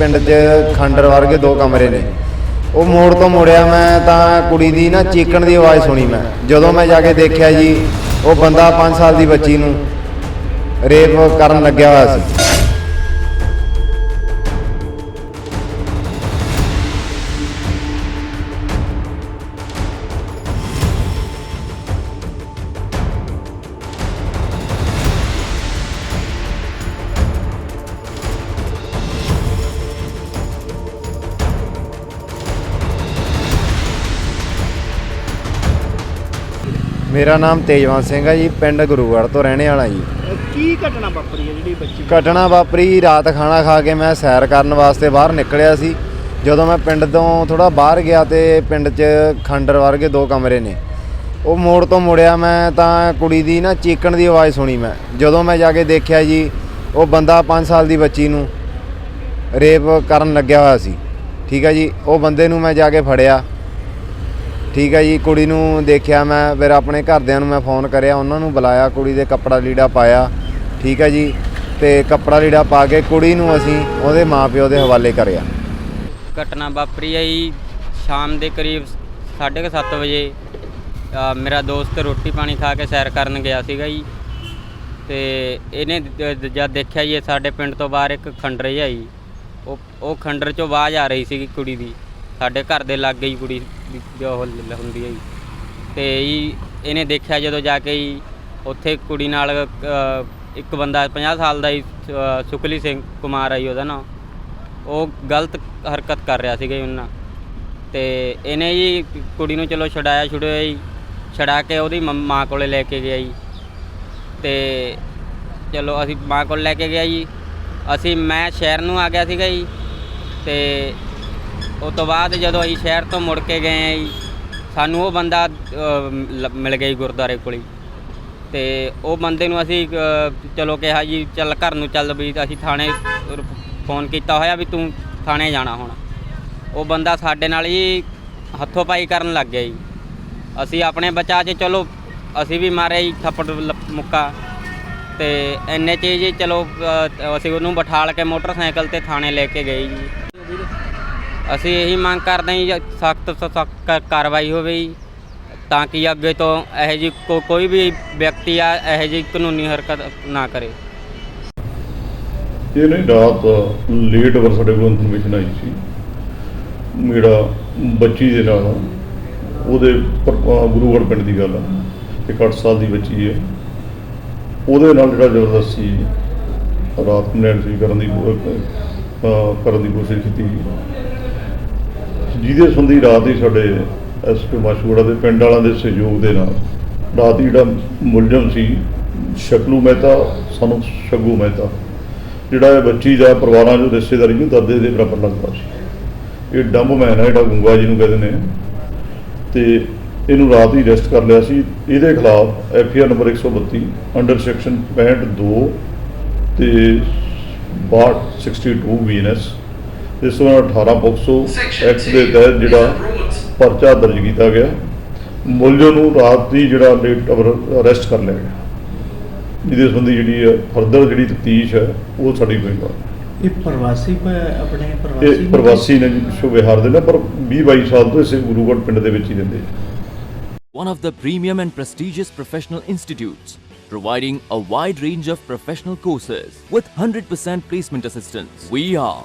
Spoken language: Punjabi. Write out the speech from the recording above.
ਪਿੰਡ 'ਚ ਖੰਡਰ ਵਰਗੇ ਦੋ ਕਮਰੇ ਨੇ। ਉਹ ਮੋੜ ਤੋਂ ਮੁੜਿਆ ਮੈਂ ਤਾਂ ਕੁੜੀ ਦੀ ਨਾ ਚੀਕਣ ਦੀ ਆਵਾਜ਼ ਸੁਣੀ ਮੈਂ। ਜਦੋਂ ਮੈਂ ਜਾ ਕੇ ਦੇਖਿਆ ਜੀ, ਉਹ ਬੰਦਾ 5 ਸਾਲ ਦੀ ਬੱਚੀ ਨੂੰ ਰੇਪ ਕਰਨ ਲੱਗਿਆ ਹੋਇਆ ਸੀ। ਮੇਰਾ ਨਾਮ ਤੇਜਵੰਤ ਸਿੰਘ ਹੈ ਜੀ ਪਿੰਡ ਗੁਰੂਗੜ੍ਹ ਤੋਂ ਰਹਿਣੇ ਵਾਲਾ ਜੀ। ਕੀ ਘਟਨਾ ਵਾਪਰੀ ਹੈ ਜਿਹੜੀ ਬੱਚੀ ਘਟਨਾ ਵਾਪਰੀ ਰਾਤ ਖਾਣਾ ਖਾ ਕੇ ਮੈਂ ਸੈਰ ਕਰਨ ਵਾਸਤੇ ਬਾਹਰ ਨਿਕਲਿਆ ਸੀ। ਜਦੋਂ ਮੈਂ ਪਿੰਡ ਤੋਂ ਥੋੜਾ ਬਾਹਰ ਗਿਆ ਤੇ ਪਿੰਡ 'ਚ ਖੰਡਰ ਵਰਗੇ ਦੋ ਕਮਰੇ ਨੇ। ਉਹ ਮੋੜ ਤੋਂ ਮੁੜਿਆ ਮੈਂ ਤਾਂ ਕੁੜੀ ਦੀ ਨਾ ਚੀਕਣ ਦੀ ਆਵਾਜ਼ ਸੁਣੀ ਮੈਂ। ਜਦੋਂ ਮੈਂ ਜਾ ਕੇ ਦੇਖਿਆ ਜੀ ਉਹ ਬੰਦਾ 5 ਸਾਲ ਦੀ ਬੱਚੀ ਨੂੰ ਰੇਪ ਕਰਨ ਲੱਗਿਆ ਹੋਇਆ ਸੀ। ਠੀਕ ਹੈ ਜੀ ਉਹ ਬੰਦੇ ਨੂੰ ਮੈਂ ਜਾ ਕੇ ਫੜਿਆ। ਠੀਕ ਹੈ ਜੀ ਕੁੜੀ ਨੂੰ ਦੇਖਿਆ ਮੈਂ ਫਿਰ ਆਪਣੇ ਘਰਦਿਆਂ ਨੂੰ ਮੈਂ ਫੋਨ ਕਰਿਆ ਉਹਨਾਂ ਨੂੰ ਬੁਲਾਇਆ ਕੁੜੀ ਦੇ ਕੱਪੜਾ ਲੀੜਾ ਪਾਇਆ ਠੀਕ ਹੈ ਜੀ ਤੇ ਕੱਪੜਾ ਲੀੜਾ ਪਾ ਕੇ ਕੁੜੀ ਨੂੰ ਅਸੀਂ ਉਹਦੇ ਮਾਪਿਓ ਦੇ ਹਵਾਲੇ ਕਰਿਆ। ਘਟਨਾ ਵਾਪਰੀ ਹੈ ਜੀ ਸ਼ਾਮ ਦੇ ਕਰੀਬ 7:30 ਵਜੇ ਅ, ਮੇਰਾ ਦੋਸਤ ਰੋਟੀ ਪਾਣੀ ਖਾ ਕੇ ਸੈਰ ਕਰਨ ਗਿਆ ਸੀਗਾ ਜੀ ਤੇ ਇਹਨੇ ਦ- ਦ- ਜਦ ਦੇਖਿਆ ਜੀ ਇਹ ਸਾਡੇ ਪਿੰਡ ਤੋਂ ਬਾਹਰ ਇੱਕ ਖੰਡਰ ਜਿਹਾ ਜੀ ਉਹ ਉਹ ਖੰਡਰ ਚੋਂ ਆਵਾਜ਼ ਆ ਰਹੀ ਸੀਗੀ ਕੁੜੀ ਦੀ ਸਾਡੇ ਘਰ ਦੇ ਲਾਗੇ ਹੀ ਕੁੜੀ ਦੀ ਜੋ ਉਹ ਹੁੰਦੀ ਹੈ ਜੀ ਤੇ ਜੀ ਇਹਨੇ ਦੇਖਿਆ ਜਦੋਂ ਜਾ ਕੇ ਜੀ ਉੱਥੇ ਕੁੜੀ ਨਾਲ ਅ, ਇੱਕ ਬੰਦਾ 50 ਸਾਲ ਦਾ ਜੀ ਅ, ਸੁਖਲੀ ਸਿੰਘ ਕੁਮਾਰ ਆ ਜੀ ਉਹਦਾ ਨਾਂ ਉਹ ਗਲਤ ਹਰਕਤ ਕਰ ਰਿਹਾ ਸੀਗਾ ਜੀ ਉਹਨਾਂ ਤੇ ਇਹਨੇ ਜੀ ਕੁੜੀ ਨੂੰ ਚਲੋ ਛਡਾਇਆ ਛੁਡਿਆ ਜੀ ਛਡਾ ਕੇ ਉਹਦੀ ਮੰਮ- ਮਾਂ ਕੋਲੇ ਲੈ ਕੇ ਗਿਆ ਜੀ। ਤੇ ਚਲੋ ਅਸੀਂ ਮਾਂ ਕੋਲ ਲੈ ਕੇ ਗਿਆ ਜੀ। ਅਸੀਂ ਮੈਂ ਸ਼ਹਿਰ ਨੂੰ ਆ ਗਿਆ ਸੀਗਾ ਜੀ। ਤੇ ਉਸ ਤੋਂ ਬਾਅਦ ਜਦੋਂ ਅਸੀਂ ਸ਼ਹਿਰ ਤੋਂ ਮੁੜ ਕੇ ਗਏ ਆ ਜੀ ਸਾਨੂੰ ਉਹ ਬੰਦਾ ਅ, ਲ- ਮਿਲ ਗਿਆ ਜੀ ਗੁਰਦੁਆਰੇ ਕੋਲ ਹੀ। ਤੇ ਉਹ ਬੰਦੇ ਨੂੰ ਅਸੀਂ ਅ, ਚਲੋ ਕਿਹਾ ਜੀ ਚੱਲ ਘਰ ਨੂੰ ਚੱਲ ਵੀ ਅਸੀਂ ਥਾਣੇ ਰ- ਫੋਨ ਕੀਤਾ ਹੋਇਆ ਵੀ ਤੂੰ ਥਾਣੇ ਜਾਣਾ ਹੁਣ। ਉਹ ਬੰਦਾ ਸਾਡੇ ਨਾਲ ਹੀ ਹੱਥੋਂ ਪਾਈ ਕਰਨ ਲੱਗ ਗਿਆ ਜੀ। ਅਸੀਂ ਆਪਣੇ ਬਚਾਅ 'ਚ ਚਲੋ ਅਸੀਂ ਵੀ ਮਾਰਿਆ ਜੀ ਥੱਪੜ ਲ- ਮੁੱਕਾ। ਤੇ ਇੰਨੇ 'ਚ ਜੀ ਚਲੋ ਅ, ਅਸੀਂ ਉਹਨੂੰ ਬਿਠਾਲ ਕੇ ਮੋਟਰਸਾਈਕਲ ਤੇ ਥਾਣੇ ਲੈ ਕੇ ਗਏ ਜੀ। ਅਸੀਂ ਇਹੀ ਮੰਗ ਕਰਦੇ ਹਾਂ ਜੀ, ਸਖਤ ਸਖਤ ਕਾਰਵਾਈ ਹੋਵੇ ਜੀ, ਤਾਂ ਕਿ ਅੱਗੇ ਤੋਂ ਇਹੋ ਜੀ ਕੋਈ ਵੀ ਵਿਅਕਤੀ ਆ, ਇਹੋ ਜੀ ਕਾਨੂੰਨੀ ਹਰਕਤ ਨਾ ਕਰੇ। ਇਹ ਨਹੀਂ ਰਾਤ ਲੇਟ ਵਰ ਸਾਡੇ ਕੋਲ ਇਨਫੋਰਮੇਸ਼ਨ ਆਈ ਸੀ। ਮੇਰਾ ਬੱਚੀ ਦੇ ਨਾਲ, ਉਹਦੇ ਪਰ- ਪਿੰਡ ਦੀ ਗੱਲ ਆ, ਇੱਕ 8 ਸਾਲ ਦੀ ਬੱਚੀ ਹੈ। ਉਹਦੇ ਨਾਲ ਜਿਹੜਾ ਜ਼ਬਰਦਸਤੀ ਰਾਤ ਨੂੰ ਨੈਣ ਸੀ ਕਰਨ ਦੀ ਕਰਨ ਦੀ ਕੋਸ਼ਿਸ਼ ਕੀਤੀ ਜਿਹਦੇ ਸੰਬੰਧੀ ਰਾਤ ਹੀ ਸਾਡੇ ਐਸਪੀ ਮਾਸ਼ੂੜਾ ਦੇ ਪਿੰਡ ਵਾਲਿਆਂ ਦੇ ਸਹਿਯੋਗ ਦੇ ਨਾਲ ਰਾਤ ਹੀ ਜਿਹੜਾ ਮੁਲਜ਼ਮ ਸੀ ਸ਼ਕਲੂ ਮਹਿਤਾ ਸਾਨੂੰ ਸ਼ਗੂ ਮਹਿਤਾ, ਜਿਹੜਾ ਇਹ ਬੱਚੀ ਦਾ ਪਰਿਵਾਰਾਂ ਜੋ ਰਿਸ਼ਤੇਦਾਰੀ ਨੂੰ ਦਰਦੇ ਦੇ ਬਰਾਬਰ ਲੱਗਦਾ ਸੀ। ਇਹ ਡੰਬ ਮੈਨ ਹੈ ਜਿਹੜਾ ਗੁੰਗਾ ਜੀ ਨੂੰ ਕਹਿੰਦੇ ਨੇ। ਤੇ ਇਹਨੂੰ ਰਾਤ ਹੀ ਅਰੈਸਟ ਕਰ ਲਿਆ ਸੀ। ਇਹਦੇ ਖਿਲਾਫ F R number 132 under section 62 ਤੇ 62 ਬੀਐਨਐਸ ਇਸ ਤੋਂ ਬਾਅਦ 18 ਪੋਕਸੋ ਐਕਟ ਦੇ ਤਹਿਤ ਜਿਹੜਾ ਪਰਚਾ ਦਰਜ ਕੀਤਾ ਗਿਆ। ਮੁਲਜ਼ਮ ਨੂੰ ਰਾਤ ਹੀ ਜਿਹੜਾ ਲੇਟ ਅਰੈਸਟ ਕਰ ਲਿਆ ਗਿਆ। ਜਿਹਦੇ ਸੰਬੰਧੀ ਜਿਹੜੀ ਫਰਦਰ ਜਿਹੜੀ ਤਫਤੀਸ਼ ਹੈ ਉਹ ਸਾਡੀ ਹੋਏਗਾ ਇਹ ਪ੍ਰਵਾਸੀ ਆਪਣੇ ਪ੍ਰਵਾਸੀ ਇਹ ਪ੍ਰਵਾਸੀ ਨੇ ਜੀ ਪਿੱਛੋਂ ਬਿਹਾਰ ਦੇ ਨੇ ਪਰ 20 22 ਸਾਲ ਤੋਂ ਇਸੇ ਗੁਰੂਗੜ੍ਹ ਪਿੰਡ ਦੇ ਵਿੱਚ ਹੀ ਰਹਿੰਦੇ one of the premium and prestigious professional institutes, providing a wide range of professional courses with 100% placement assistance. We are